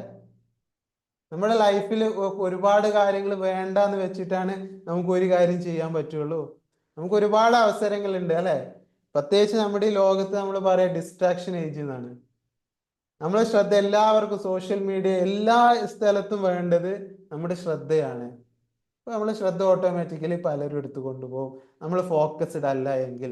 നമ്മുടെ ലൈഫിൽ ഒരുപാട് കാര്യങ്ങൾ വേണ്ട എന്ന് വെച്ചിട്ടാണ് നമുക്ക് ഒരു കാര്യം ചെയ്യാൻ പറ്റുള്ളൂ. നമുക്ക് ഒരുപാട് അവസരങ്ങളുണ്ട് അല്ലെ? പ്രത്യേകിച്ച് നമ്മുടെ ഈ ലോകത്ത് നമ്മൾ പറയാ ഡിസ്ട്രാക്ഷൻ ഏജ് എന്നാണ് നമ്മുടെ ശ്രദ്ധ എല്ലാവർക്കും സോഷ്യൽ മീഡിയ എല്ലാ സ്ഥലത്തും വേണ്ടത് നമ്മുടെ ശ്രദ്ധയാണ്. അപ്പൊ നമ്മൾ ശ്രദ്ധ ഓട്ടോമാറ്റിക്കലി പലരും എടുത്തു കൊണ്ടുപോകും. നമ്മൾ ഫോക്കസ്ഡ് അല്ല എങ്കിൽ.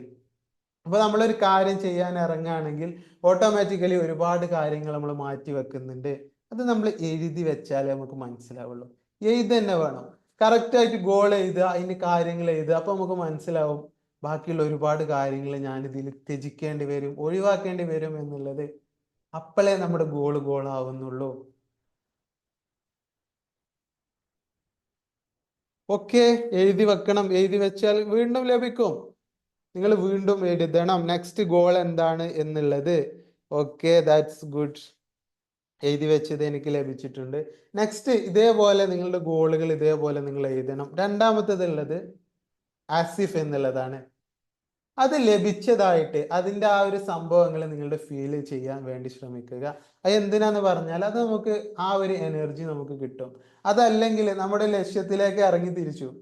അപ്പൊ നമ്മളൊരു കാര്യം ചെയ്യാൻ ഇറങ്ങുകയാണെങ്കിൽ ഓട്ടോമാറ്റിക്കലി ഒരുപാട് കാര്യങ്ങൾ നമ്മൾ മാറ്റി വെക്കുന്നുണ്ട്. അത് നമ്മൾ എഴുതി വെച്ചാലേ നമുക്ക് മനസ്സിലാവുള്ളൂ. എഴുതി തന്നെ വേണം കറക്റ്റായിട്ട് ഗോൾ എഴുതുക അതിന്റെ കാര്യങ്ങൾ എഴുതുക അപ്പോൾ നമുക്ക് മനസ്സിലാവും. ബാക്കിയുള്ള ഒരുപാട് കാര്യങ്ങൾ ഞാൻ ഇതിൽ ത്യജിക്കേണ്ടി വരും ഒഴിവാക്കേണ്ടി വരും എന്നുള്ളത് അപ്പോഴേ നമ്മുടെ ഗോൾ ഗോളാവുന്നുള്ളൂ ഓക്കെ എഴുതി വെക്കണം. എഴുതി വെച്ചാൽ വീണ്ടും ലഭിക്കും. നിങ്ങൾ വീണ്ടും എഴുതണം. നെക്സ്റ്റ് ഗോൾ എന്താണ് എന്നുള്ളത്. ഓക്കെ ദാറ്റ്സ് ഗുഡ് എഴുതി വെച്ചത് എനിക്ക് ലഭിച്ചിട്ടുണ്ട്. നെക്സ്റ്റ് ഇതേപോലെ നിങ്ങളുടെ ഗോളുകൾ ഇതേപോലെ നിങ്ങൾ എഴുതണം. രണ്ടാമത്തേത് ഉള്ളത് ആസിഫ് എന്നുള്ളതാണ്. അത് ലഭിച്ചതായിട്ട് അതിന്റെ ആ ഒരു സംഭവങ്ങൾ നിങ്ങളുടെ ഫീൽ ചെയ്യാൻ വേണ്ടി ശ്രമിക്കുക. അത് എന്തിനാന്ന് പറഞ്ഞാൽ അത് നമുക്ക് ആ ഒരു എനർജി നമുക്ക് കിട്ടും. അതല്ലെങ്കിൽ നമ്മുടെ ലക്ഷ്യത്തിലേക്ക് ഇറങ്ങി തിരിച്ചു.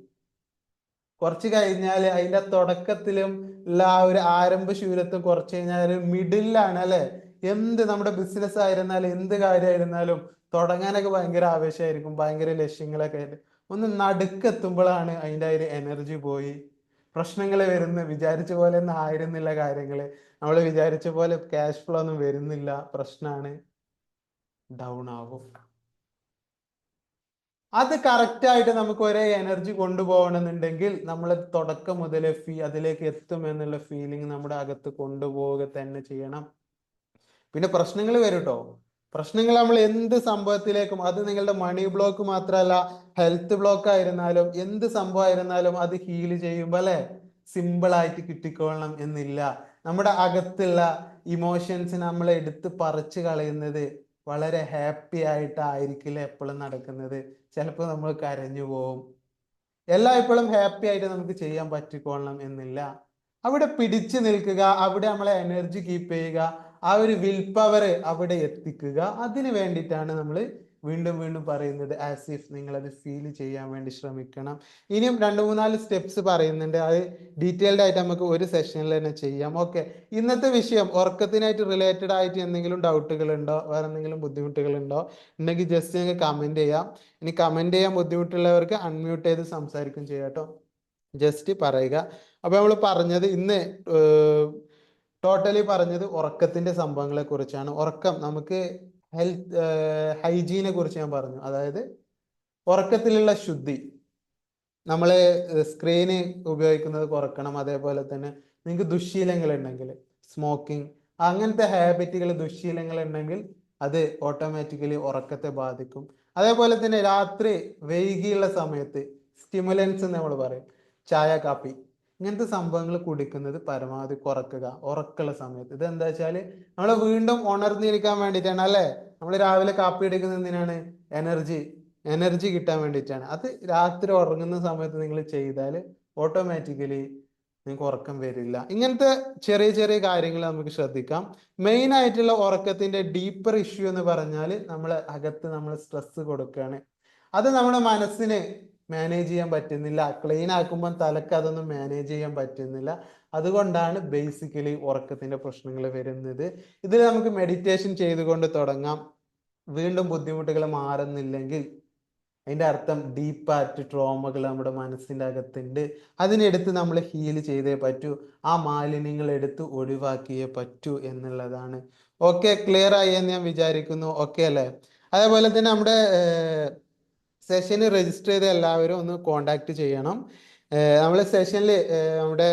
കുറച്ച് കഴിഞ്ഞാൽ അതിന്റെ തുടക്കത്തിലും ഉള്ള ആ ഒരു ആരംഭ ശൂരത്വം കുറച്ച് കഴിഞ്ഞാൽ മിഡിലാണ് അല്ലെ? എന്ത് നമ്മുടെ ബിസിനസ് ആയിരുന്നാലും എന്ത് കാര്യമായിരുന്നാലും തുടങ്ങാനൊക്കെ ഭയങ്കര ആവേശമായിരിക്കും. ഭയങ്കര ലക്ഷ്യങ്ങളൊക്കെ ആയിട്ട്. ഒന്ന് നടുക്കെത്തുമ്പോഴാണ് അതിന്റെ ഒരു എനർജി പോയി. പ്രശ്നങ്ങൾ വരുന്ന. വിചാരിച്ച പോലെ ഒന്നും ആയിരുന്നില്ല കാര്യങ്ങൾ നമ്മൾ വിചാരിച്ച പോലെ ക്യാഷ് ഫ്ലോ ഒന്നും വരുന്നില്ല. പ്രശ്നമാണ് ഡൗൺ ആവും. അത് കറക്റ്റായിട്ട് നമുക്ക് ഒരേ എനർജി കൊണ്ടുപോകണമെന്നുണ്ടെങ്കിൽ നമ്മൾ തുടക്കം മുതലേ ഫീ അതിലേക്ക് എത്തും എന്നുള്ള ഫീലിംഗ് നമ്മുടെ അകത്ത് കൊണ്ടുപോവുക തന്നെ ചെയ്യണം. പിന്നെ പ്രശ്നങ്ങൾ വരും കേട്ടോ പ്രശ്നങ്ങൾ നമ്മൾ എന്ത് സംഭവത്തിലേക്കും അത് നിങ്ങളുടെ മണി ബ്ലോക്ക് മാത്രമല്ല ഹെൽത്ത് ബ്ലോക്ക് ആയിരുന്നാലും എന്ത് സംഭവം ആയിരുന്നാലും അത് ഹീൽ ചെയ്യുമ്പോൾ അല്ലെ? സിമ്പിൾ ആയിട്ട് കിട്ടിക്കൊള്ളണം എന്നില്ല. നമ്മുടെ അകത്തുള്ള ഇമോഷൻസ് നമ്മൾ എടുത്ത് പറിച്ചു കളയുന്നത് വളരെ ഹാപ്പി ആയിട്ടായിരിക്കില്ല എപ്പോഴും നടക്കുന്നത്. ചിലപ്പോൾ നമ്മൾ കരഞ്ഞു പോവും. എല്ലായ്പ്പോഴും ഹാപ്പി ആയിട്ട് നമുക്ക് ചെയ്യാൻ പറ്റിക്കൊള്ളണം എന്നില്ല. അവിടെ പിടിച്ചു നിൽക്കുക അവിടെ നമ്മളെ എനർജി കീപ്പ് ചെയ്യുക ആ ഒരു വിൽ പവർ അവിടെ എത്തിക്കുക. അതിന് വേണ്ടിയിട്ടാണ് നമ്മൾ വീണ്ടും വീണ്ടും പറയുന്നത് ആസ് ഇഫ് നിങ്ങൾ അത് ഫീൽ ചെയ്യാൻ വേണ്ടി ശ്രമിക്കണം. ഇനിയും രണ്ട് മൂന്നാൽ സ്റ്റെപ്സ് പറയുന്നുണ്ട്. അത് ഡീറ്റെയിൽഡ് ആയിട്ട് നമുക്ക് ഒരു സെഷനിൽ തന്നെ ചെയ്യാം. ഓക്കെ ഇന്നത്തെ വിഷയം ഉറക്കത്തിനായിട്ട് റിലേറ്റഡ് ആയിട്ട് എന്തെങ്കിലും ഡൗട്ടുകൾ ഉണ്ടോ? വേറെ എന്തെങ്കിലും ബുദ്ധിമുട്ടുകൾ ഉണ്ടോ? ഉണ്ടെങ്കിൽ ജസ്റ്റ് നിങ്ങൾക്ക് കമന്റ് ചെയ്യാം. ഇനി കമന്റ് ചെയ്യാൻ ബുദ്ധിമുട്ടുള്ളവർക്ക് അൺമ്യൂട്ട് ചെയ്ത് സംസാരിക്കും ചെയ്യാം കേട്ടോ. ജസ്റ്റ് പറയുക. അപ്പോൾ നമ്മൾ പറഞ്ഞത് ഇന്ന് ടോട്ടലി പറഞ്ഞത് ഉറക്കത്തിന്റെ സംഭവങ്ങളെ കുറിച്ചാണ് ഉറക്കം നമുക്ക് ഹെൽത്ത് ഹൈജീനെ കുറിച്ച് ഞാൻ പറഞ്ഞു. അതായത് ഉറക്കത്തിലുള്ള ശുദ്ധി. നമ്മൾ സ്ക്രീന് ഉപയോഗിക്കുന്നത് കുറക്കണം. അതേപോലെ തന്നെ നിങ്ങൾക്ക് ദുശ്ശീലങ്ങൾ ഉണ്ടെങ്കിൽ സ്മോക്കിംഗ് അങ്ങനത്തെ ഹാബിറ്റുകൾ ദുശ്ശീലങ്ങൾ ഉണ്ടെങ്കിൽ അത് ഓട്ടോമാറ്റിക്കലി ഉറക്കത്തെ ബാധിക്കും. അതേപോലെ തന്നെ രാത്രി വൈകിയുള്ള സമയത്ത് സ്റ്റിമുലൻസ് നമ്മൾ പറയും. ചായ കാപ്പി. ഇങ്ങനത്തെ സംഭവങ്ങൾ കുടിക്കുന്നത് പരമാവധി കുറക്കുക ഉറക്കുള്ള സമയത്ത്. ഇത് എന്താ വെച്ചാൽ നമ്മൾ വീണ്ടും ഉണർന്നിരിക്കാൻ വേണ്ടിയിട്ടാണ് അല്ലെ? നമ്മൾ രാവിലെ കാപ്പി എടുക്കുന്നത് എന്തിനാണ്? എനർജി എനർജി കിട്ടാൻ വേണ്ടിയിട്ടാണ്. അത് രാത്രി ഉറങ്ങുന്ന സമയത്ത് നിങ്ങൾ ചെയ്താൽ ഓട്ടോമാറ്റിക്കലി നിങ്ങൾക്ക് ഉറക്കം വരില്ല. ഇങ്ങനത്തെ ചെറിയ ചെറിയ കാര്യങ്ങൾ നമുക്ക് ശ്രദ്ധിക്കാം. മെയിൻ ആയിട്ടുള്ള ഉറക്കത്തിന്റെ ഡീപ്പർ ഇഷ്യൂ എന്ന് പറഞ്ഞാൽ നമ്മൾ അകത്ത് നമ്മൾ സ്ട്രെസ് കൊടുക്കുകയാണ്. അത് നമ്മുടെ മനസ്സിന് മാനേജ് ചെയ്യാൻ പറ്റുന്നില്ല. ക്ലീൻ ആക്കുമ്പോൾ തലക്ക് അതൊന്നും മാനേജ് ചെയ്യാൻ പറ്റുന്നില്ല. അതുകൊണ്ടാണ് ബേസിക്കലി ഉറക്കത്തിന്റെ പ്രശ്നങ്ങൾ വരുന്നത്. ഇതിൽ നമുക്ക് മെഡിറ്റേഷൻ ചെയ്തുകൊണ്ട് തുടങ്ങാം. വീണ്ടും ബുദ്ധിമുട്ടുകൾ മാറുന്നില്ലെങ്കിൽ അതിന്റെ അർത്ഥം ഡീപ്പായിട്ട് ട്രോമകൾ നമ്മുടെ മനസ്സിന്റെ അകത്തുണ്ട്. അതിനെടുത്ത് നമ്മൾ ഹീൽ ചെയ്തേ പറ്റൂ. ആ മാലിന്യങ്ങൾ എടുത്ത് ഒഴിവാക്കിയേ പറ്റൂ എന്നുള്ളതാണ്. ഓക്കെ ക്ലിയർ ആയി എന്ന് ഞാൻ വിചാരിക്കുന്നു. ഓക്കെ അല്ലേ? അതേപോലെ തന്നെ നമ്മുടെ സെഷന് രജിസ്റ്റർ ചെയ്ത എല്ലാവരും ഒന്ന് കോണ്ടാക്ട് ചെയ്യണം. നമ്മൾ സെഷനിൽ നമ്മുടെ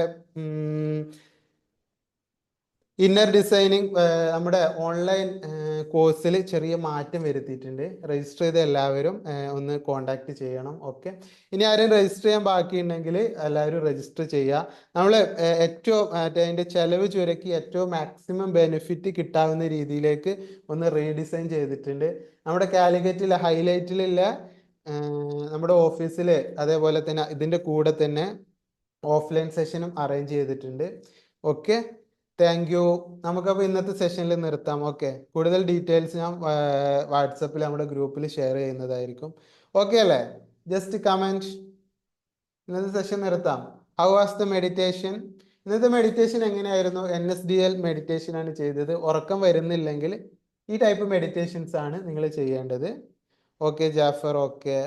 ഇന്നർ ഡിസൈനിങ് നമ്മുടെ ഓൺലൈൻ കോഴ്സിൽ ചെറിയ മാറ്റം വരുത്തിയിട്ടുണ്ട്. രജിസ്റ്റർ ചെയ്ത എല്ലാവരും ഒന്ന് കോണ്ടാക്ട് ചെയ്യണം. ഓക്കെ ഇനി ആരും രജിസ്റ്റർ ചെയ്യാൻ ബാക്കിയുണ്ടെങ്കിൽ എല്ലാവരും രജിസ്റ്റർ ചെയ്യുക നമ്മൾ ഏറ്റവും അതിന്റെ ചെലവ് ചുരുക്കി ഏറ്റവും മാക്സിമം ബെനിഫിറ്റ് കിട്ടാവുന്ന രീതിയിലേക്ക് ഒന്ന് റീഡിസൈൻ ചെയ്തിട്ടുണ്ട്. നമ്മുടെ കാലിക്കറ്റിലെ ഹൈലൈറ്റിലുള്ള നമ്മുടെ ഓഫീസിൽ അതേപോലെ തന്നെ ഇതിന്റെ കൂടെ തന്നെ ഓഫ്ലൈൻ സെഷനും അറേഞ്ച് ചെയ്തിട്ടുണ്ട്. ഓക്കെ? Thank you. നമുക്കപ്പോൾ ഇന്നത്തെ സെഷനിൽ നിർത്താം. ഓക്കെ? കൂടുതൽ ഡീറ്റെയിൽസ് ഞാൻ വാട്സപ്പിൽ നമ്മുടെ ഗ്രൂപ്പിൽ ഷെയർ ചെയ്യുന്നതായിരിക്കും. ഓക്കെ അല്ലേ? Just comment. ഇന്നത്തെ സെഷൻ നിർത്താം. ഹൗ വാസ് ദ മെഡിറ്റേഷൻ ഇന്നത്തെ മെഡിറ്റേഷൻ എങ്ങനെയായിരുന്നു? N S D L meditation ആണ് ചെയ്തത്. ഉറക്കം വരുന്നില്ലെങ്കിൽ ഈ ടൈപ്പ് മെഡിറ്റേഷൻസ് ആണ് നിങ്ങൾ ചെയ്യേണ്ടത്. Okay Jafar okay